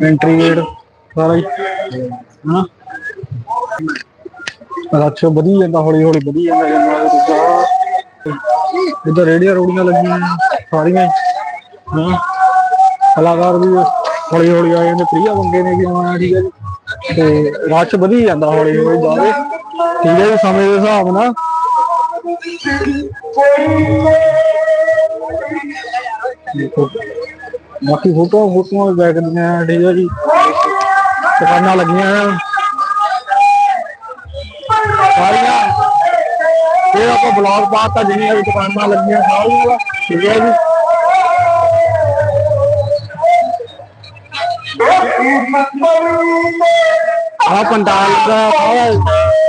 Entry gate ਸਾਰਾ ਹੀ। ਹਾਂ ਰੱਛ ਵਧੀ ਜਾਂਦਾ, ਹੌਲੀ ਹੌਲੀ ਵਧੀ ਜਾਂਦਾ ਜਾਂਦਾ ਇੱਧਰ ਰੇੜੀਆਂ ਰੋੜੀਆਂ ਲੱਗੀਆਂ ਸਾਰੀਆਂ ਹਾਂ। ਕਲਾਕਾਰ ਵੀ ਹੌਲੀ ਹੌਲੀ ਆ ਜਾਂਦੇ, ਪ੍ਰਿਆ ਬੰਗੇ ਨੇ ਵੀ ਆਉਣਾ, ਠੀਕ ਹੈ ਜੀ। ਤੇ ਰੱਛ ਵਧੀ ਜਾਂਦਾ ਹੌਲੀ ਹੌਲੀ ਜਾਵੇ ਠੀਕ ਹੈ ਸਮੇਂ ਦੇ ਹਿਸਾਬ ਨਾਲ। ਦੇਖੋ। ਬਾਕੀ ਫੋਟੋ ਫੋਟੋਆਂ ਬੈਕ ਦੀਆਂ ਠੀਕ ਹੈ ਜੀ। ਦੁਕਾਨਾਂ ਲੱਗੀਆਂ ਆ। ਸਾਰੀਆਂ। ਇਹ ਆਪਾਂ ਬਲੌਗ ਪਾਤਾ ਜਿੰਨੀਆਂ ਵੀ ਦੁਕਾਨਾਂ ਲੱਗੀਆਂ ਸਾਰੀਆਂ ਠੀਕ ਹੈ ਜੀ। ਆ ਪੰਡਾਲ ਦਾ ਸਾਰਾ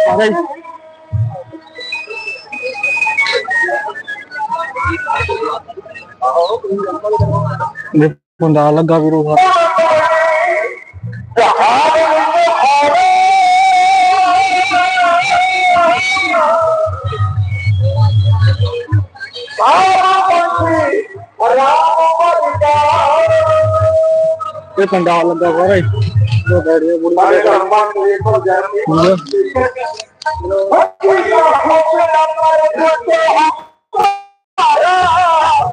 ਸਾਰਾ ਹੀ ਇਹ ਪੰਡਾਲ ਲੱਗਾ ਵੀਰੋ ਸਾਰਾ ਇਹ ਪੰਡਾਲ ਲੱਗਾ ਸਾਰਾ। ਹੀ ਜੋ ਬੈਠੇ ਬੁੜੀ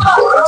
ਧੰਨਵਾਦ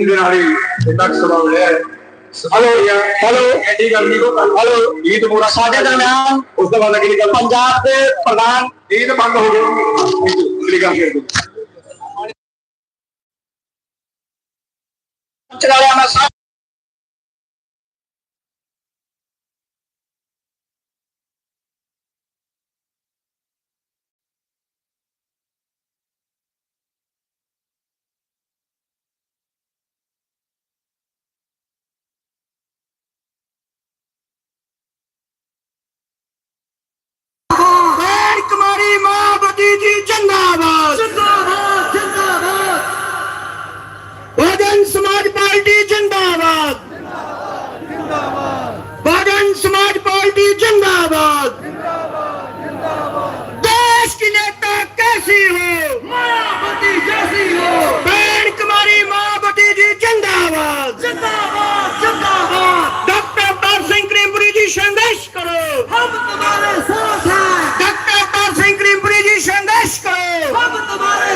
ਇਹਦੇ ਨਾਲ ਹੀ ਇੰਨਾ ਸਵਾਲ ਲਿਆ ਹਲੋ ਹਲੋ ਐਡੀ ਗੱਲ ਨਹੀਂ ਕੋ ਹਲੋ ਈਦ ਮੋਰਾ ਸਾਡੇ ਦਰਮਿਆਨ ਉਸ ਤੋਂ ਬਾਅਦ ਅਗਲੀ ਗੱਲ। ਪੰਜਾਬ ਦੇ ਪ੍ਰਧਾਨ ਈਦ ਬੰਦ ਹੋ ਗਈ ਅਗਲੀ ਗੱਲ ਕਰ ਦਿਓ ਚਲਾਲਿਆ ਮੈਂ ਸਭ ਭੈਣ ਕੁਮਾਰੀ ਮਾਂ ਬਦੀ ਜੀ ਜਿੰਦਾਬਾਦ। ਜਿੰਦਾਬਾਦ ਜਿੰਦਾਬਾਦ। ਬਾਦਨ ਸਮਾਜ ਪਾਰਟੀ ਜਿੰਦਾਬਾਦ। ਜਿੰਦਾਬਾਦ। ਬਾਦਨ ਸਮਾਜ ਪਾਰਟੀ ਜਿੰਦਾਬਾਦ। ਜਿੰਦਾਬਾਦ ਕੈਸੀ ਹੋ? ਕੁਮਾਰੀ ਮਾਇਆਵਤੀ ਜਿੰਦਾਬਾਦ। ਡਾਕਟਰ ਜੀ ਸੰਦੇਸ਼ ਕਰੋ। ਹਮ ਤੁਹਾਡੇ ਸਾਥ ਹਾਂ। আমার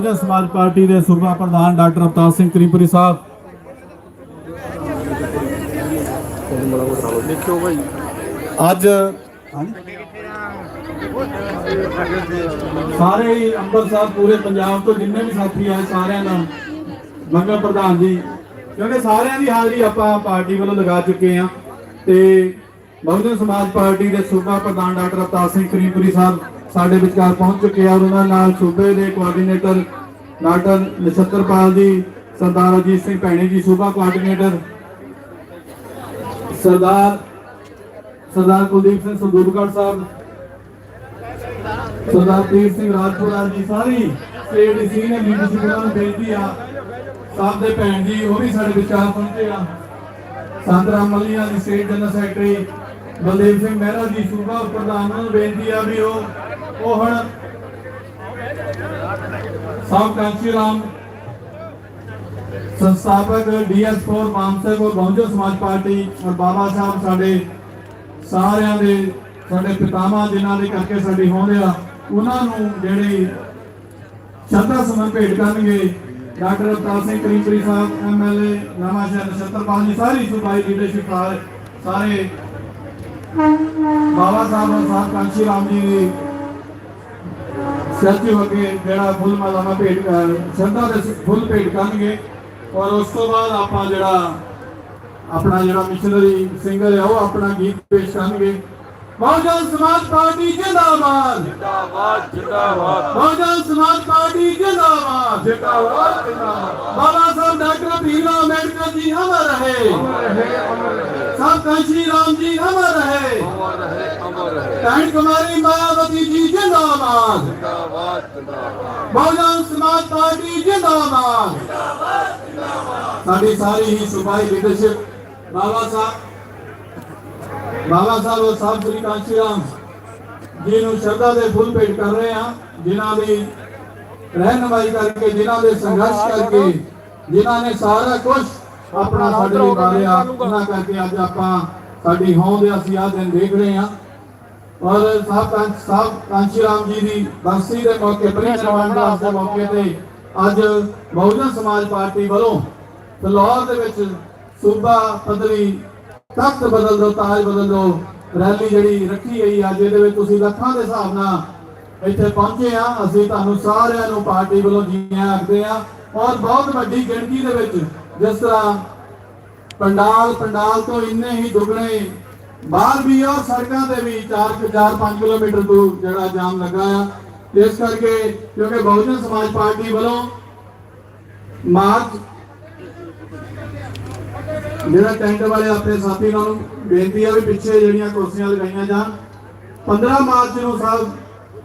ਬਹੁਜਨ ਸਮਾਜ ਪਾਰਟੀ ਦੇ ਸੂਬਾ ਪ੍ਰਧਾਨ ਡਾਕਟਰ ਅਵਤਾਰ ਸਿੰਘ ਕਰੀਮਪੁਰੀ ਸਾਹਿਬ। ਅੱਜ ਸਾਰੇ ਹੀ ਅੰਮ੍ਰਿਤਸਰ ਪੂਰੇ ਪੰਜਾਬ ਤੋਂ ਜਿੰਨੇ ਵੀ ਸਾਥੀ ਆਏ ਸਾਰਿਆਂ ਦਾ ਮੰਗਲ ਪ੍ਰਧਾਨ ਜੀ, ਕਿਉਂਕਿ ਸਾਰਿਆਂ ਦੀ ਹਾਜ਼ਰੀ ਆਪਾਂ ਪਾਰਟੀ ਵੱਲੋਂ ਲਗਾ ਚੁੱਕੇ ਆ ਤੇ ਬਹੁਜਨ ਸਮਾਜ ਪਾਰਟੀ ਦੇ ਸੂਬਾ ਪ੍ਰਧਾਨ ਡਾਕਟਰ ਅਵਤਾਰ ਸਿੰਘ ਕਰੀਮਪੁਰੀ ਸਾਹਿਬ ਸਾਡੇ ਵਿਚਕਾਰ ਪਹੁੰਚ ਚੁੱਕੇ ਆ ਉਹਨਾਂ ਨਾਲ ਸੂਬੇ ਦੇ ਕੋਆਰਡੀਨੇਟਰ ਡਾਕਟਰ ਨਛੱਤਰਪਾਲ ਜੀ, ਸਰਦਾਰ ਅਜੀਤ ਸਿੰਘ ਭੈਣੀ ਜੀ, ਸੂਬਾ ਕੋਆਰਡੀਨੇਟਰ ਸਰਦਾਰ ਸਰਦਾਰ ਕੁਲਦੀਪ ਸਿੰਘ ਸੰਦੂਰਗੜ੍ਹ ਸਾਹਿਬ, ਸਰਦਾਰ ਤੀਰ ਸਿੰਘ ਰਾਜਪੁਰਾ ਜੀ, ਸਾਰੀ ਸਟੇਟ ਦੀ ਸੀਨੀਅਰ ਲੀਡਰਸ਼ਿਪ ਨੂੰ ਬੇਨਤੀ ਆ। ਸਾਹਿਬ ਦੇ ਭੈਣ ਜੀ, ਉਹ ਵੀ ਸਾਡੇ ਵਿਚਾਰ ਪਹੁੰਚੇ ਆ। ਸੰਤਰਾ ਮੱਲੀਆਂ ਦੀ state general secretary Baldev Singh Mehra ji, ਸੂਬਾ ਪ੍ਰਧਾਨ ਨੂੰ ਬੇਨਤੀ ਆ ਵੀ ਉਹ ਉਹ ਹੁਣ ਸਾਹਿਬ ਕਾਂਚੀ ਰਾਮ ਸੰਸਥਾਪਕ ਡੀਐਸ4 ਮਾਨਸਕ ਔਰ ਬਹੁਜਨ ਸਮਾਜ ਪਾਰਟੀ ਔਰ ਬਾਬਾ ਸਾਹਿਬ ਸਾਡੇ ਸਾਰਿਆਂ ਦੇ, ਸਾਡੇ ਪਿਤਾਮਾ ਜਿਨ੍ਹਾਂ ਦੇ ਕਰਕੇ ਸਾਡੀ ਹੋਂਦ ਆ, ਉਹਨਾਂ ਨੂੰ ਜਿਹੜੇ ਸ਼ਰਧਾ ਸਮਨ ਭੇਟ ਕਰਨਗੇ, ਡਾਕਟਰ ਅਵਤਾਰ ਸਿੰਘ ਕਰੀਮਪੁਰੀ ਸਾਹਿਬ ਐਮਐਲਏ ਨਵਾਂ ਸ਼ਹਿਰ ਛਤਰਪਾਲ ਜੀ, ਸਾਰੀ ਸੂਬਾਈ ਲੀਡਰਸ਼ਿਪ ਸਾਰੇ ਬਾਬਾ ਸਾਹਿਬ ਔਰ ਸਾਹਿਬ ਕਾਂਸ਼ੀ ਰਾਮ ਜੀ ਦੀ ਸੱਚੀ ਅੱਗੇ ਜਿਹੜਾ ਫੁੱਲ ਮਾਲਾਵਾ ਭੇਟ ਕਰ ਦੇ ਫੁੱਲ ਭੇਟ ਕਰਨਗੇ। ਔਰ ਉਸ ਤੋਂ ਬਾਅਦ ਆਪਾਂ ਜਿਹੜਾ, ਆਪਣਾ ਜਿਹੜਾ ਮਿਸ਼ਨਰੀ ਸਿੰਗਰ ਹੈ ਉਹ ਆਪਣਾ ਗੀਤ ਪੇਸ਼ ਕਰਨਗੇ। ਬਹੁਜਨ ਸਮਾਜ ਪਾਰਟੀ ਜਿੰਦਾਬਾਦ। ਜਿੰਦਾਬਾਦ ਜਿੰਦਾਬਾਦ। ਬਹੁਜਨ ਸਮਾਜ ਪਾਰਟੀ ਜਿੰਦਾਬਾਦ। ਜਿੰਦਾਬਾਦ ਜਿੰਦਾਬਾਦ। ਬਾਬਾ ਸਾਹਿਬ ਡਾਕਟਰ ਭੀਮਾ ਅੰਬੇਡਕਰ ਜੀ ਅਮਰ ਰਹੇ। ਅਮਰ ਰਹੇ ਅਮਰ ਰਹੇ। ਸਾਹਿਬ ਕੰਸ਼ੀ ਰਾਮ ਜੀ ਅਮਰ ਰਹੇ। ਅਮਰ ਰਹੇ ਅਮਰ ਰਹੇ। ਕਹਿਣ ਕੁਮਾਰੀ ਮਾਇਆਵਤੀ ਜੀ ਜਿੰਦਾਬਾਦ। ਜਿੰਦਾਬਾਦ ਜਿੰਦਾਬਾਦ। ਬਹੁਜਨ ਸਮਾਜ ਪਾਰਟੀ ਜਿੰਦਾਬਾਦ। ਜਿੰਦਾਬਾਦ ਜਿੰਦਾਬਾਦ। ਸਾਡੀ ਸਾਰੀ ਹੀ ਸੂਬਾਈ ਲੀਡਰਸ਼ਿਪ ਬਾਬਾ ਸਾਹਿਬ ਬਾਬਾ ਸਾਹਿਬ ਔਰ ਸਾਹਿਬ ਸ੍ਰੀ ਕਾਂਸ਼ੀ ਰਾਮ। ਜੀ ਨੂੰ ਸ਼ਰਧਾ ਦੇ ਫੁੱਲ ਭੇਟ ਕਰ ਰਹੇ ਆ ਜਿਨ੍ਹਾਂ ਦੀ ਰਹਿਨਮਾਈ ਕਰਕੇ ਜਿਨ੍ਹਾਂ ਦੇ ਸੰਘਰਸ਼ ਕਰਕੇ ਜਿਨ੍ਹਾਂ ਨੇ ਸਾਰਾ ਕੁਝ ਆਪਣਾ ਸਾਡੇ ਲਈ ਵਾਰਿਆ। ਉਹਨਾਂ ਕਰਕੇ ਅੱਜ ਆਪਾਂ ਸਾਡੀ ਹੋਂਦ ਅਸੀਂ ਆਹ ਦਿਨ ਦੇਖ ਰਹੇ ਆ ਔਰ ਸਾਹਿਬ ਸਾਹਿਬ ਕਾਂਸ਼ੀ ਰਾਮ ਜੀ ਦੀ ਬਰਸੀ ਦੇ ਮੌਕੇ ਪ੍ਰਿੰਸਪਲ ਦਾਸ ਦੇ ਮੌਕੇ ਤੇ ਅੱਜ ਬਹੁਜਨ ਸਮਾਜ ਪਾਰਟੀ ਵੱਲੋਂ ਫਿਲੌਰ ਦੇ ਵਿੱਚ ਸੂਬਾ ਪੱਧਰੀ ਤਖਤ ਬਦਲ ਦੋ ਤਾਜ ਬਦਲ ਦੋ ਰੈਲੀ ਜਿਹੜੀ ਰੱਖੀ ਗਈ ਅੱਜ ਇਹਦੇ ਵਿੱਚ ਤੁਸੀਂ ਲੱਖਾਂ ਦੇ ਹਿਸਾਬ ਨਾਲ ਇੱਥੇ ਪਹੁੰਚੇ ਆ। ਅਸੀਂ ਤੁਹਾਨੂੰ ਸਾਰਿਆਂ ਨੂੰ ਪਾਰਟੀ ਵੱਲੋਂ ਜੀਆਂ ਆਖਦੇ ਆ। ਔਰ ਬਹੁਤ ਵੱਡੀ ਗਿਣਤੀ ਦੇ ਵਿੱਚ ਜਿਸ ਤਰ੍ਹਾਂ ਪੰਡਾਲ ਪੰਡਾਲ ਤੋਂ ਇੰਨੇ ਹੀ ਦੁੱਗਣੇ ਬਾਹਰ ਵੀ ਔਰ ਸੜਕਾਂ ਤੇ ਵੀ 4 4 5 ਕਿਲੋਮੀਟਰ ਤੋਂ ਜਿਹੜਾ ਜਾਮ ਲੱਗਾ ਆ। ਇਸ ਕਰਕੇ ਕਿਉਂਕਿ ਬਹੁਜਨ ਸਮਾਜ ਪਾਰਟੀ ਵੱਲੋਂ ਮਾਰਚ ਜਿਹੜਾ ਟੈਂਟ ਵਾਲੇ ਆਪਣੇ ਸਾਥੀ ਨਾਲ ਬੇਨਤੀ ਆ ਵੀ ਪਿੱਛੇ ਜਿਹੜੀਆਂ ਕੁਰਸੀਆਂ ਲਗਾਈਆਂ ਜਾਣ। 15 ਮਾਰਚ ਨੂੰ ਸਾਹਿਬ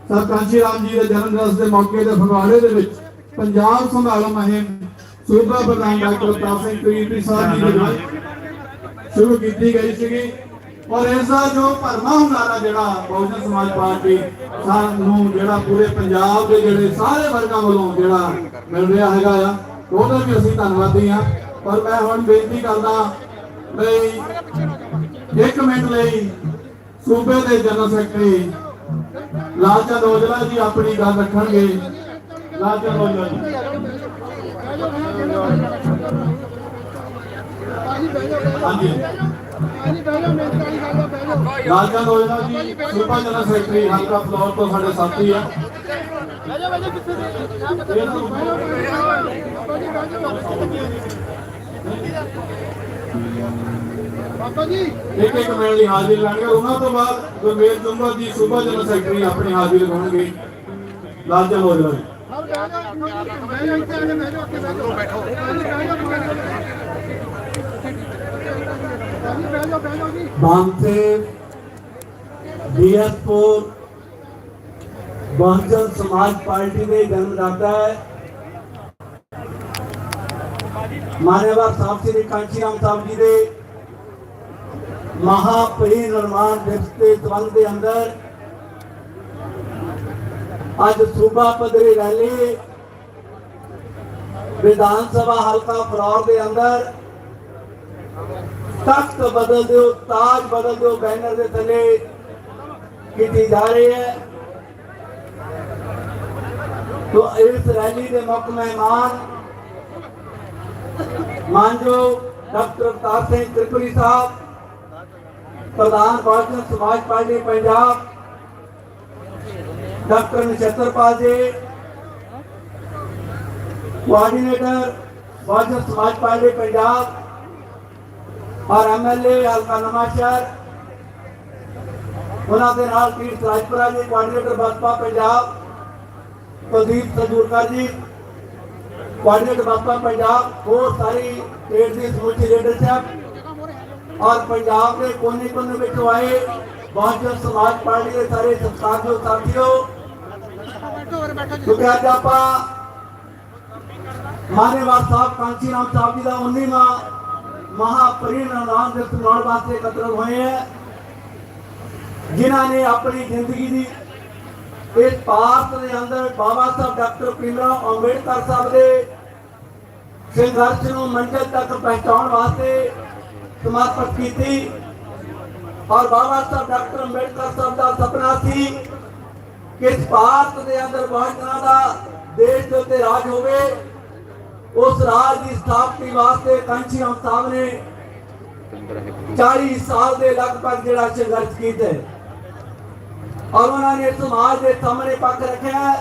ਸਾਹਿਬ ਕਾਂਸ਼ੀ ਰਾਮ ਜੀ ਦੇ ਜਨਮ ਦਿਵਸ ਦੇ ਮੌਕੇ ਤੇ ਫਗਵਾੜੇ ਦੇ ਵਿੱਚ ਪੰਜਾਬ ਸੰਭਾਲੋ ਮੁਹਿੰਮ ਸੂਬਾ ਪ੍ਰਧਾਨ ਡਾਕਟਰ ਪ੍ਰਤਾਪ ਸਿੰਘ ਕਰੀਮਪੁਰੀ ਸਾਹਿਬ ਜੀ ਦੇ ਨਾਲ ਸ਼ੁਰੂ ਕੀਤੀ ਗਈ ਸੀਗੀ। ਔਰ ਇਸ ਦਾ ਜੋ ਭਰਮਾ ਹੁੰਗਾਰਾ ਜਿਹੜਾ ਬਹੁਜਨ ਸਮਾਜ ਪਾਰਟੀ ਸਾਨੂੰ ਜਿਹੜਾ ਪੂਰੇ ਪੰਜਾਬ ਦੇ ਜਿਹੜੇ ਸਾਰੇ ਵਰਗਾਂ ਵੱਲੋਂ ਜਿਹੜਾ ਮਿਲ ਰਿਹਾ ਹੈਗਾ ਆ, ਉਹਦਾ ਵੀ ਅਸੀਂ ਧੰਨਵਾਦੀ ਆ ਪਰ ਮੈਂ ਹੁਣ ਬੇਨਤੀ ਕਰਦਾ ਵੀ ਇੱਕ ਮਿੰਟ ਲਈ ਸੂਬੇ ਦੇ ਜਨਰਲ ਸੈਕਟਰੀ ਲਾਲਚੰਦ ਔਜਲਾ ਜੀ ਆਪਣੀ ਗੱਲ ਰੱਖਣਗੇ। ਲਾਲਚੰਦ ਔਜਲਾ ਜੀ। ਹਾਂਜੀ। ਲਾਲਚੰਦ ਔਜਲਾ ਜੀ ਸੂਬਾ ਜਨਰਲ ਸੈਕਟਰੀ ਹਲਕਾ ਫਲੋਰ ਤੋਂ ਸਾਡੇ ਸਾਥੀ ਆ। ਇੱਕ ਇੱਕ ਮਿੰਟ ਦੀ ਹਾਜ਼ਰੀ ਲਾਣਗੇ। ਉਹਨਾਂ ਤੋਂ ਬਾਅਦ ਗੁਰਮੇਲ ਤੁੰਬਾ ਜੀ, ਸੂਬਾ ਜਨਰਲ ਸੈਕਟਰੀ ਆਪਣੀ ਹਾਜ਼ਰੀ ਲਗਾਉਣਗੇ ਲਾਲਚਨ ਹੋ ਜਾਵੇ ਬਾਮਸੇਵ ਡੀਐਸਪੋਰ ਬਹੁਜਨ ਸਮਾਜ ਪਾਰਟੀ ਦੇ ਜਨਮਦਾਤਾ ਹੈ। ਮਾਨੇਵਾਰ ਸਾਹਿਬ ਸ੍ਰੀ ਕਾਂਚੀ ਰਾਮ ਸਾਹਿਬ ਜੀ ਦੇ ਮਹਾਪਰੀ ਨਿਰਮਾਣ ਦਿਵਸ ਦੇ ਸੰਬੰਧ ਦੇ ਅੰਦਰ ਅੱਜ ਸੂਬਾ ਪੱਧਰੀ ਰੈਲੀ ਵਿਧਾਨ ਸਭਾ ਹਲਕਾ ਫਲੌਰ ਦੇ ਅੰਦਰ ਤਖਤ ਬਦਲ ਦਿਓ ਤਾਜ ਬਦਲ ਦਿਓ ਬੈਨਰ ਦੇ ਥੱਲੇ ਕੀਤੀ ਜਾ ਰਹੀ ਹੈ ਤੋ ਇਸ ਰੈਲੀ ਦੇ ਮੁੱਖ ਮਹਿਮਾਨ ਮਾਨਜੋ ਡਾਕਟਰ ਅਵਤਾਰ ਸਿੰਘ ਤ੍ਰਿਪੁਰੀ ਸਾਹਿਬ ਪ੍ਰਧਾਨ ਬਹੁਜਨ ਸਮਾਜ ਪਾਰਟੀ ਪੰਜਾਬ ਡਾਕਟਰ ਨਛੱਤਰਪਾਲ ਜੀ ਕੋਆਰਡੀਨੇਟਰ ਬਹੁਜਨ ਸਮਾਜ ਪਾਰਟੀ ਪੰਜਾਬ ਔਰ ਐਮਐਲਏ ਹਲਕਾ ਨਵਾਂਸ਼ਹਿਰ ਉਹਨਾਂ ਦੇ ਨਾਲ ਪੀਰ ਰਾਜਪੁਰਾ ਜੀ ਕੋਆਰਡੀਨੇਟਰ ਬਸਪਾ ਪੰਜਾਬ ਕੁਲਦੀਪ ਸਜੂਰਕਰ ਜੀ ਕੋਆਰਡੀਨੇਟਰ ਬਸਪਾ ਪੰਜਾਬ ਹੋਰ ਸਾਰੀ ਸਟੇਟ ਦੀ ਸਮੁੱਚੀ ਲੀਡਰਸ਼ਿਪ ਔਰ ਪੰਜਾਬ ਦੇ ਕੋਨੇ ਕੋਨੇ ਵਿੱਚੋਂ ਆਏ ਬਹੁਜਨ ਸਮਾਜ ਪਾਰਟੀ ਦੇ ਸਾਰੇ ਸਤਿਕਾਰਯੋਗ ਸਾਥੀਓ। ਕਿਉਂਕਿ ਅੱਜ ਆਪਾਂ ਮਾਨੇਵਾਲ ਸਾਹਿਬ ਕਾਂਚੀ ਰਾਮ ਸਾਹਿਬ ਜੀ ਦਾ 19ਵਾਂ ਮਹਾਪਰਿਨਿਰਵਾਣ ਦਿਵਸ ਮਨਾਉਣ ਵਾਸਤੇ ਕਤਲ ਹੋਏ ਹੈ। ਜਿਨ੍ਹਾਂ ਨੇ ਆਪਣੀ ਜ਼ਿੰਦਗੀ ਦੀ ਇਸ ਭਾਰਤ ਦੇ ਅੰਦਰ ਬਾਬਾ ਸਾਹਿਬ ਡਾਕਟਰ ਭੀਮਰਾਓ ਅੰਬੇਡਕਰ ਸਾਹਿਬ ਦੇ ਸੰਘਰਸ਼ ਨੂੰ ਮੰਜ਼ਿਲ ਤੱਕ ਪਹੁੰਚਾਉਣ ਵਾਸਤੇ ਸਮਰਪਿਤ ਕੀਤੀ ਔਰ ਬਾਬਾ ਸਾਹਿਬ ਡਾਕਟਰ ਅੰਬੇਡਕਰ ਸਾਹਿਬ ਦਾ ਸੁਪਨਾ ਸੀ ਕਿ ਇਸ ਭਾਰਤ ਦੇ ਅੰਦਰ ਬਹੁਜਨਾਂ ਦਾ ਦੇਸ਼ ਦੇ ਉੱਤੇ ਰਾਜ ਹੋਵੇ, ਉਸ ਰਾਜ ਦੀ ਸਥਾਪਤੀ ਵਾਸਤੇ ਕਾਂਚੀ ਰਾਮ ਸਾਹਿਬ ਨੇ 40 ਸਾਲ ਦੇ ਲਗਭਗ ਜਿਹੜਾ ਸੰਘਰਸ਼ ਕੀਤਾ ਹੈ। ਔਰ ਉਹਨਾਂ ਨੇ ਸਮਾਜ ਦੇ ਸਾਹਮਣੇ ਪੱਖ ਰੱਖਿਆ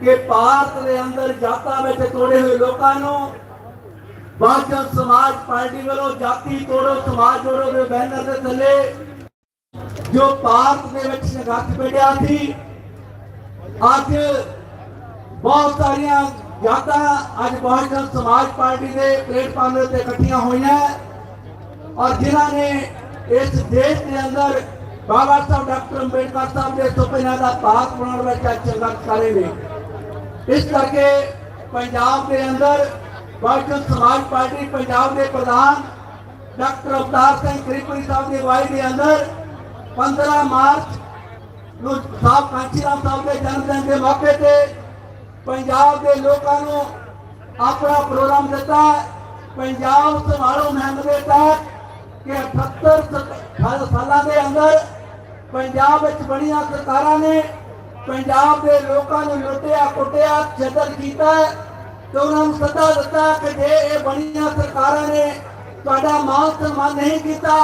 ਕਿ ਭਾਰਤ ਦੇ ਅੰਦਰ ਜਾਤਾਂ ਵਿੱਚ ਤੋੜੇ ਹੋਏ ਲੋਕਾਂ ਨੂੰ ਬਹੁਜਨ ਸਮਾਜ ਪਾਰਟੀ ਵੱਲੋਂ ਜਾਤੀ ਤੋੜੋ, ਸਮਾਜ ਜੋੜੋ ਦੇ ਬੈਨਰ ਦੇ ਥੱਲੇ ਜੋ ਭਾਰਤ ਦੇ ਵਿੱਚ ਸੰਘਰਸ਼ ਵਿੱਢਿਆ ਸੀ, ਅੱਜ ਬਹੁਤ ਸਾਰੀਆਂ ਜਾਤਾਂ ਅੱਜ ਬਹੁਜਨ ਸਮਾਜ ਪਾਰਟੀ ਦੇ ਪਲੇਟਫਾਰਮ ਦੇ ਉੱਤੇ ਇਕੱਠੀਆਂ ਹੋਈਆਂ ਔਰ ਜਿਨ੍ਹਾਂ ਨੇ ਇਸ ਦੇਸ਼ ਦੇ ਅੰਦਰ ਬਾਬਾ ਸਾਹਿਬ ਡਾਕਟਰ ਅੰਬੇਡਕਰ ਸਾਹਿਬ ਦੇ ਸੁਪਨਿਆਂ ਦਾ ਭਾਗ ਬਣਾਉਣ ਵਿੱਚ ਅੱਜ ਸੰਘਰਸ਼ ਨੇ। ਇਸ ਕਰਕੇ ਪੰਜਾਬ ਦੇ ਅੰਦਰ ਬਹੁਜਨ ਸਮਾਜ ਪਾਰਟੀ ਪੰਜਾਬ ਦੇ ਪ੍ਰਧਾਨ ਡਾਕਟਰ ਅਵਤਾਰ ਸਿੰਘ ਤ੍ਰਿਪੁਰੀ ਸਾਹਿਬ ਦੀ ਅਗਵਾਈ ਦੇ ਅੰਦਰ 15 ਮਾਰਚ ਨੂੰ ਸਾਹਿਬ ਕਾਂਚੀ ਰਾਮ ਸਾਹਿਬ ਦੇ ਜਨਮ ਦਿਨ ਦੇ ਮੌਕੇ ਤੇ ਪੰਜਾਬ ਦੇ ਲੋਕਾਂ ਨੂੰ ਆਪਣਾ ਪ੍ਰੋਗਰਾਮ ਦਿੱਤਾ। ਪੰਜਾਬ ਸੰਭਾਲੋ ਮੁਹਿੰਮ ਦੇ ਤਹਿਤ ਕਿ 78 ਸਾਲਾਂ ਦੇ ਅੰਦਰ ਪੰਜਾਬ ਵਿੱਚ ਬਣੀਆਂ ਸਰਕਾਰਾਂ ਨੇ ਪੰਜਾਬ ਦੇ ਲੋਕਾਂ ਨੂੰ ਲੁੱਟਿਆ, ਕੁੱਟਿਆ, ਜਦਰ ਕੀਤਾ ਤੇ ਉਹਨਾਂ ਨੂੰ ਸੱਦਾ ਦਿੱਤਾ ਕਿ ਜੇ ਇਹ ਬਣੀਆਂ ਸਰਕਾਰਾਂ ਨੇ ਤੁਹਾਡਾ ਮਾਨ ਸਨਮਾਨ ਨਹੀਂ ਕੀਤਾ,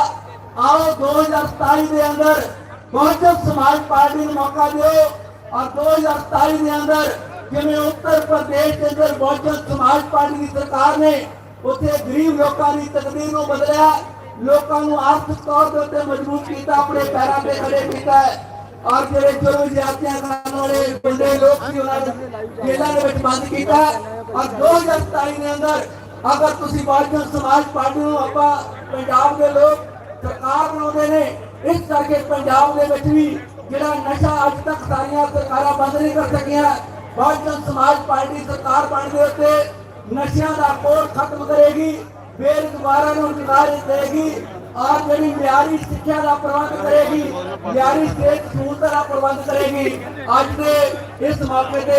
ਆਓ 2027 ਦੇ ਅੰਦਰ ਬਹੁਜਨ ਸਮਾਜ ਪਾਰਟੀ ਨੂੰ ਮੌਕਾ ਦਿਓ। ਔਰ 2027 ਦੇ ਅੰਦਰ ਜਿਵੇਂ ਉੱਤਰ ਪ੍ਰਦੇਸ਼ ਦੇ ਅੰਦਰ ਬਹੁਜਨ ਸਮਾਜ ਪਾਰਟੀ ਦੀ ਸਰਕਾਰ ਨੇ, ਉੱਥੇ ਗਰੀਬ ਲੋਕਾਂ ਦੀ ਤਕਦੀਰ ਨੂੰ ਬਦਲਿਆ। ਲੋਕਾਂ ਨੂੰ ਆਰਥਿਕ ਤੌਰ ਦੇ ਉੱਤੇ ਮਜ਼ਬੂਤ ਕੀਤਾ, ਆਪਣੇ ਪੈਰਾਂ ਤੇ ਖੜੇ ਕੀਤਾ ਔਰ ਜਿਹੜੇ ਜੁਰਮ ਜ਼ਿਆਦਤੀਆਂ ਕਰਨ ਵਾਲੇ ਬੰਦੇ ਲੋਕ ਸੀ ਉਹਨਾਂ ਨੂੰ ਜੇਲ੍ਹਾਂ ਦੇ ਵਿੱਚ ਬੰਦ ਕੀਤਾ ਔਰ 2027 ਦੇ ਅੰਦਰ ਅਗਰ ਤੁਸੀਂ ਬਹੁਜਨ ਸਮਾਜ ਪਾਰਟੀ ਨੂੰ ਆਪਾਂ ਪੰਜਾਬ ਦੇ ਲੋਕ ਸਰਕਾਰ ਬਣਾਉਂਦੇ ਨੇ, ਇਸ ਕਰਕੇ ਪੰਜਾਬ ਦੇ ਵਿੱਚ ਵੀ ਜਿਹੜਾ ਨਸ਼ਾ ਅੱਜ ਤੱਕ ਸਾਰੀਆਂ ਸਰਕਾਰਾਂ ਬੰਦ ਨਹੀਂ ਕਰ ਸਕੀਆਂ। ਬਹੁਜਨ ਸਮਾਜ ਪਾਰਟੀ ਸਰਕਾਰ ਬਣਨ ਦੇ ਉੱਤੇ ਨਸ਼ਿਆਂ ਦਾ ਕੋੜ ਖਤਮ ਕਰੇਗੀ। பேருக்கு மாறான ஒரு காரியத்தை ਔਰ ਜਿਹੜੀ ਮਿਆਰੀ ਸਿੱਖਿਆ ਦਾ ਪ੍ਰਬੰਧ ਕਰੇਗੀ ਮਿਆਰੀ ਸਿਹਤ ਸਹੂਲਤਾਂ ਦਾ ਪ੍ਰਬੰਧ ਕਰੇਗੀ, ਅੱਜ ਦੇ ਇਸ ਮੌਕੇ ਤੇ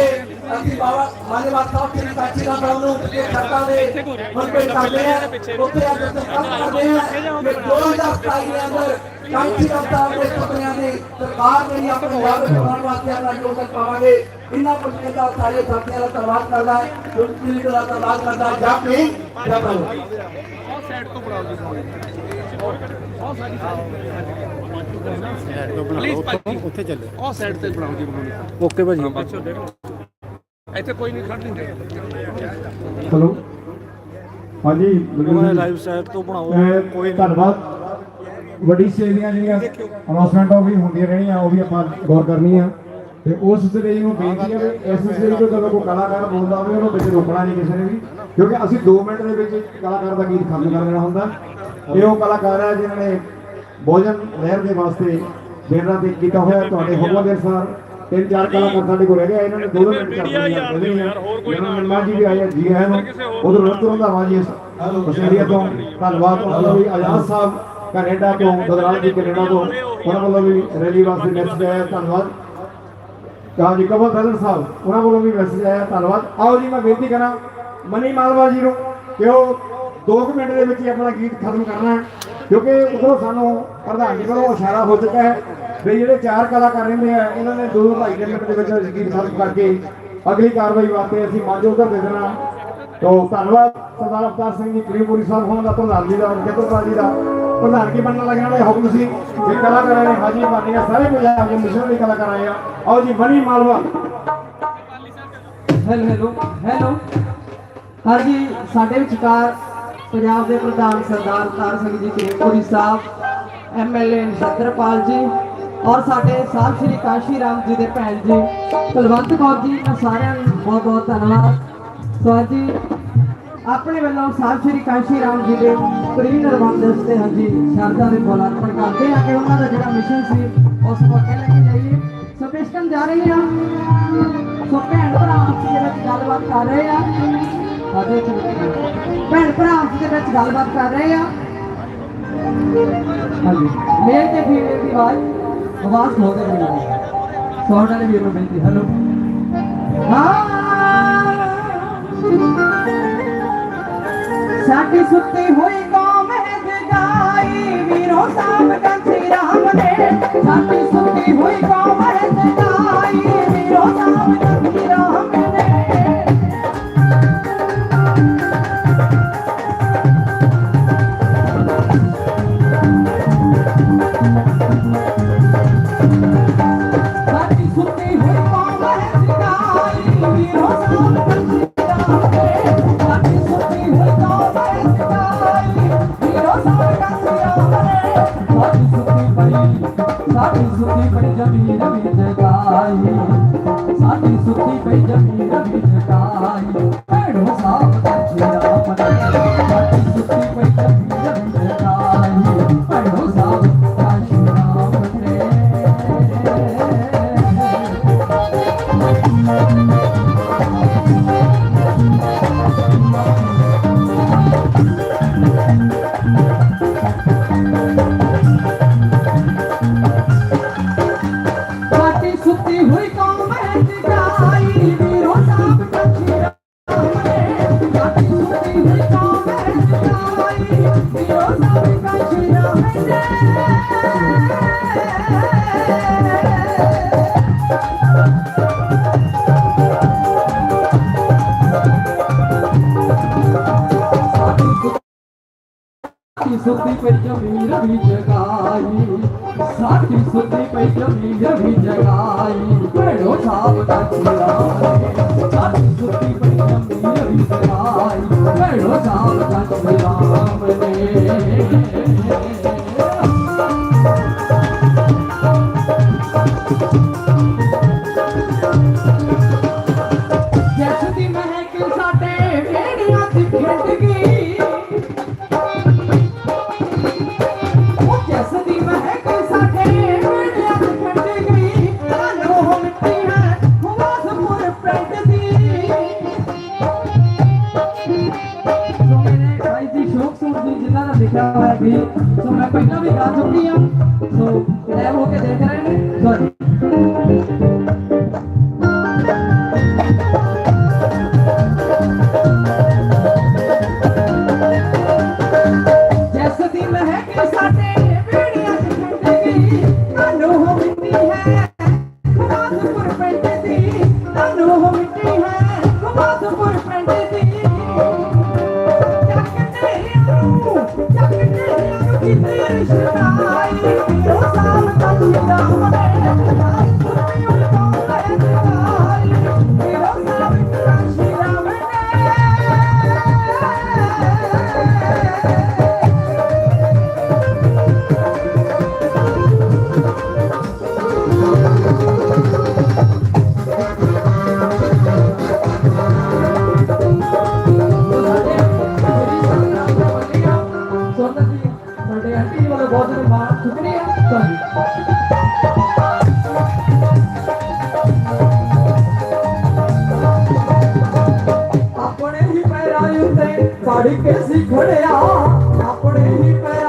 ਅਸੀਂ ਬਾਬਾ ਮਾਨੇਵਾਲ ਸਾਹਿਬ ਜੀ ਕਾਚੀ ਦਾ ਸਾਹਿਬ ਨੂੰ ਇਹ ਖੱਤਾਂ ਦੇ ਮੰਪੇ ਕਰਦੇ ਹਾਂ। ਉੱਥੇ ਅੱਜ ਸੰਕਲਪ ਕਰਦੇ ਹਾਂ ਕਿ 2027 ਦੇ ਅੰਦਰ ਕਾਂਚੀ ਦਾ ਦੇ ਸੁਪਨਿਆਂ ਦੀ ਸਰਕਾਰ ਜਿਹੜੀ ਆਪਣੇ ਵਾਅਦੇ ਬਣਾਉਣ ਵਾਸਤੇ ਆਪਣਾ ਯੋਗਦਾਨ ਪਾਵਾਂਗੇ, ਇਹਨਾਂ ਪੁੱਛੇ ਦਾ ਸਾਰੇ ਸਾਥੀਆਂ ਦਾ ਧੰਨਵਾਦ ਕਰਦਾ ਹੈ। ਦਾ ਧੰਨਵਾਦ ਕਰਦਾ ਹੈ। ਜਪ ਨਹੀਂ ਜਪ ਲਓ ਉੱਥੇ ਚੱਲੇ। ਉਹ ਸਾਈਡ ਤੇ ਬਣਾਓ ਜੀ ਬਣਾਉਣੀ ਓਕੇ ਭਾਜੀ। ਇੱਥੇ ਕੋਈ ਨਹੀਂ ਖੜ ਨਹੀਂ ਹੈਲੋ। ਹਾਂਜੀ ਉਹਨਾਂ ਨੇ ਲਾਈਵ ਸਾਈਟ ਤੋਂ ਬਣਾਓ। ਅਹ ਕੋਈ ਧੰਨਵਾਦ। ਵੱਡੀ ਦੀਆਂ ਜਿਹੜੀਆਂ ਅਨਾਉਂਸਮੈਂਟ ਉਹ ਵੀ ਹੁੰਦੀਆਂ ਰਹਿਣੀਆਂ ਉਹ ਵੀ ਆਪਾਂ ਗੌਰ ਕਰਨੀ ਆ ਤੇ ਉਸ ਸਟੇਜ ਨੂੰ ਬੇਨਤੀ ਹੈ ਵੀ ਇਸ ਸਟੇਜ ਤੋਂ ਜਦੋਂ ਕੋਈ ਕਲਾਕਾਰ ਬੋਲਦਾ ਹੋਵੇ ਉਹਨੂੰ ਵਿੱਚ ਰੋਕਣਾ ਨਹੀਂ ਕਿਸੇ ਨੇ ਵੀ। ਕਿਉਂਕਿ ਅਸੀਂ 2 ਮਿੰਟ ਦੇ ਵਿੱਚ ਕਲਾਕਾਰ ਦਾ ਗੀਤ ਖਤਮ ਕਰ ਦੇਣਾ ਹੁੰਦਾ। ਇਹ ਉਹ ਕਲਾਕਾਰ ਹੈ ਜਿਨ੍ਹਾਂ ਨੇ ਭੋਜਨ ਲਹਿਰ ਦੇ ਵਾਸਤੇ ਦਿਨ ਰਾਤ ਇੱਕ ਕੀਤਾ ਹੋਇਆ ਤੁਹਾਡੇ ਹੁਕਮਾਂ ਦੇ ਅਨੁਸਾਰ। ਤਿੰਨ ਚਾਰ ਕਲਾਕਾਰ ਸਾਡੇ ਕੋਲ ਰਹਿ ਗਏ ਇਹਨਾਂ ਨੇ 2 ਮਿੰਟ ਕਰ ਦਿੱਤੇ ਯਾਰ ਹੋਰ ਕੋਈ ਨਾ ਮਨਮਾਨ ਜੀ ਵੀ ਆਏ ਆ, ਜੀ ਆਇਆਂ ਨੂੰ ਉਧਰ ਰੁੱਤ ਰੰਧਾਵਾ ਜੀ ਆਸਟ੍ਰੇਲੀਆ ਤੋਂ। ਧੰਨਵਾਦ ਉਹਨਾਂ ਦਾ ਵੀ ਆਜ਼ਾਦ ਸਾਹਿਬ ਕੈਨੇਡਾ ਤੋਂ ਬਦਰਾਲ ਜੀ ਕੈਨੇਡਾ ਤੋਂ। ਉਹਨਾਂ ਵੱਲੋਂ ਵੀ ਰੈਲੀ ਵਾਸਤੇ ਮੈਸੇਜ ਆਇਆ। ਧੰਨਵਾਦ। ਕਹਾਂ ਜੀ ਕਮਲ ਬ੍ਰਦਰ ਸਾਹਿਬ, ਉਹਨਾਂ ਵੱਲੋਂ ਵੀ ਮੈਸੇਜ ਆਇਆ, ਧੰਨਵਾਦ। ਆਓ ਜੀ, ਮੈਂ ਬੇਨਤੀ ਕਰਾਂ, ਮਨੀ ਮਾਲਵਾ ਜੀ ਨੂੰ ਕਿ ਉਹ 2 ਮਿੰਟ ਦੇ ਵਿੱਚ ਹੀ ਆਪਣਾ ਗੀਤ ਖਤਮ ਕਰਨਾ ਹੈ, ਕਿਉਂਕਿ ਉਧਰੋਂ ਸਾਨੂੰ ਪ੍ਰਧਾਨ ਜੀ ਵੱਲੋਂ ਇਸ਼ਾਰਾ ਹੋ ਚੁੱਕਾ ਹੈ ਵੀ ਜਿਹੜੇ ਚਾਰ ਕਲਾਕਾਰ ਰਹਿੰਦੇ ਆ ਉਹਨਾਂ ਨੇ 2 2.5 ਮਿੰਟ ਦੇ ਵਿੱਚ ਗੀਤ ਖਤਮ ਕਰਕੇ ਅਗਲੀ ਕਾਰਵਾਈ ਵਾਸਤੇ ਅਸੀਂ ਮੰਜ ਉਧਰ ਦੇ ਦੇਣਾ ਤੋ ਧੰਨਵਾਦ, ਸਰਦਾਰ ਅਵਤਾਰ ਸਿੰਘ ਜੀ ਕਰੀਮਪੁਰੀ ਸਾਹਿਬ ਹੋਣ ਦਾ, ਪ੍ਰਧਾਨ ਜੀ ਦਾ ਜਤੋਪੁਰਾ ਜੀ ਦਾ। ਪ੍ਰਧਾਨ ਬਣਨ ਲੱਗਣਾ ਦੇ ਹੁਕਮ ਸੀ ਕਿ ਕਲਾਕਾਰਾਂ ਨੇ ਹਾਜੀ ਮਾਨੀਆਂ ਸਾਰੇ ਪੰਜਾਬ ਦੇ ਮਿਸ਼ਨ ਦੇ ਕਲਾਕਾਰ ਆਏ ਆ। ਆਓ ਜੀ Mani Malwa. Hello hello hello ਹਾਂਜੀ, ਸਾਡੇ ਵਿਚਕਾਰ ਪੰਜਾਬ ਦੇ ਪ੍ਰਧਾਨ ਸਰਦਾਰ ਤਾਰ ਸਿੰਘ ਜੀ ਕਿਰਪੁਰੀ ਸਾਹਿਬ ਐਮਐਲਏ ਨਛੱਤਰਪਾਲ ਜੀ ਔਰ ਸਾਡੇ ਸਾਹਿਬ ਸ਼੍ਰੀ ਕਾਸ਼ੀ ਰਾਮ ਜੀ ਦੇ ਭੈਣ ਜੀ, ਕੁਲਵੰਤ ਕੌਰ ਜੀ, ਮੈਂ ਸਾਰਿਆਂ ਨੂੰ ਬਹੁਤ ਬਹੁਤ ਧੰਨਵਾਦ। ਸੋ ਅੱਜ ਆਪਣੇ ਵੱਲੋਂ ਸਾਹਿਬ ਸ਼੍ਰੀ ਕਾਸ਼ੀ ਰਾਮ ਜੀ ਦੇ ਪ੍ਰੀਨ ਰਵਾਨਦਸ ਤੇ ਹਾਂਜੀ ਸ਼ਰਧਾ ਦੇ ਫੁੱਲ ਅਰਪਣ ਕਰਦੇ ਆ ਕਿ ਉਹਨਾਂ ਦਾ ਜਿਹੜਾ ਮਿਸ਼ਨ ਸੀ, ਉਸ ਨੂੰ ਅੱਗੇ ਲੈ ਕੇ ਜਾਈਏ। ਸੋ ਪਿਸਟਨ ਜਾ ਰਹੇ ਹਾਂ। ਸੋ ਭੈਣ ਭਰਾ ਆਪਸ ਦੇ ਵਿੱਚ ਗੱਲਬਾਤ ਕਰ ਰਹੇ ਆ ਸਾਡੇ ਭੈਣ ਭਰਾ ਆਪਸ ਦੇ ਵਿੱਚ ਗੱਲਬਾਤ ਕਰ ਰਹੇ ਆ ਹਾਂਜੀ। ਮੇਲ ਤੇ ਫੀਮੇਲ ਦੀ ਆਵਾਜ਼ ਆਵਾਜ਼ ਹੋ ਕੇ ਬਣੀ ਸੌਂਡ ਵਾਲੇ ਵੀਰ ਨੂੰ ਬੇਨਤੀ ਹੈਲੋ। ਹਾਂ। ਸਾਡੀ ਸੁੱਤੇ ਹੋਈ ਕੌਮ ਹੈ ਜਗਾਈ। ਵੀਰੋ ਸਾਹਿਬ ਕੰਸੀ ਰਾਮ ਨੇ ਸਾਡੀ ਸੁੱਤੀ ਹੋਈ ਕੌਮ ਹੈ ਜਗਾਈ। ਵੀਰੋ ਸਾਹਿਬ ਕੰਸੀ ਰਾਮ ਵੇੜੀਆਂ ਦੀ ਖਿੰਡ ਗਈ। ਉੱਤੇ ਚੜ ਕੇ ਸੀ ਆਪਣੇ ਹੀ ਪੈਰ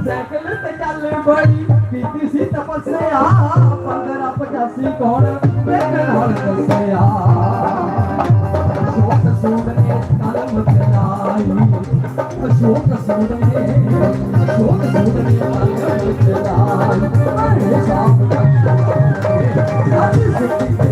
ਸਾਈਕਲ ਤੇ ਚੱਲੇ ਬੜੀ ਕੀਤੀ ਸੀ ਤਪੱਸਿਆ 1585 ਕੌਣ ਵੇਖ ਨਾਲ ਦੱਸਿਆ ਅਸ਼ੋਕ ਸੂਦਨੇ ਕਲਮ ਚਲਾਈ ਅਸ਼ੋਕ ਸੂਦਨੇ ਅਸ਼ੋਕ ਸੂਦਨੇ ਕਲਮ ਚਲਾਈ ਅਰੇ ਸਾਹ ਸਾਡੀ ਸਿੱਖੀ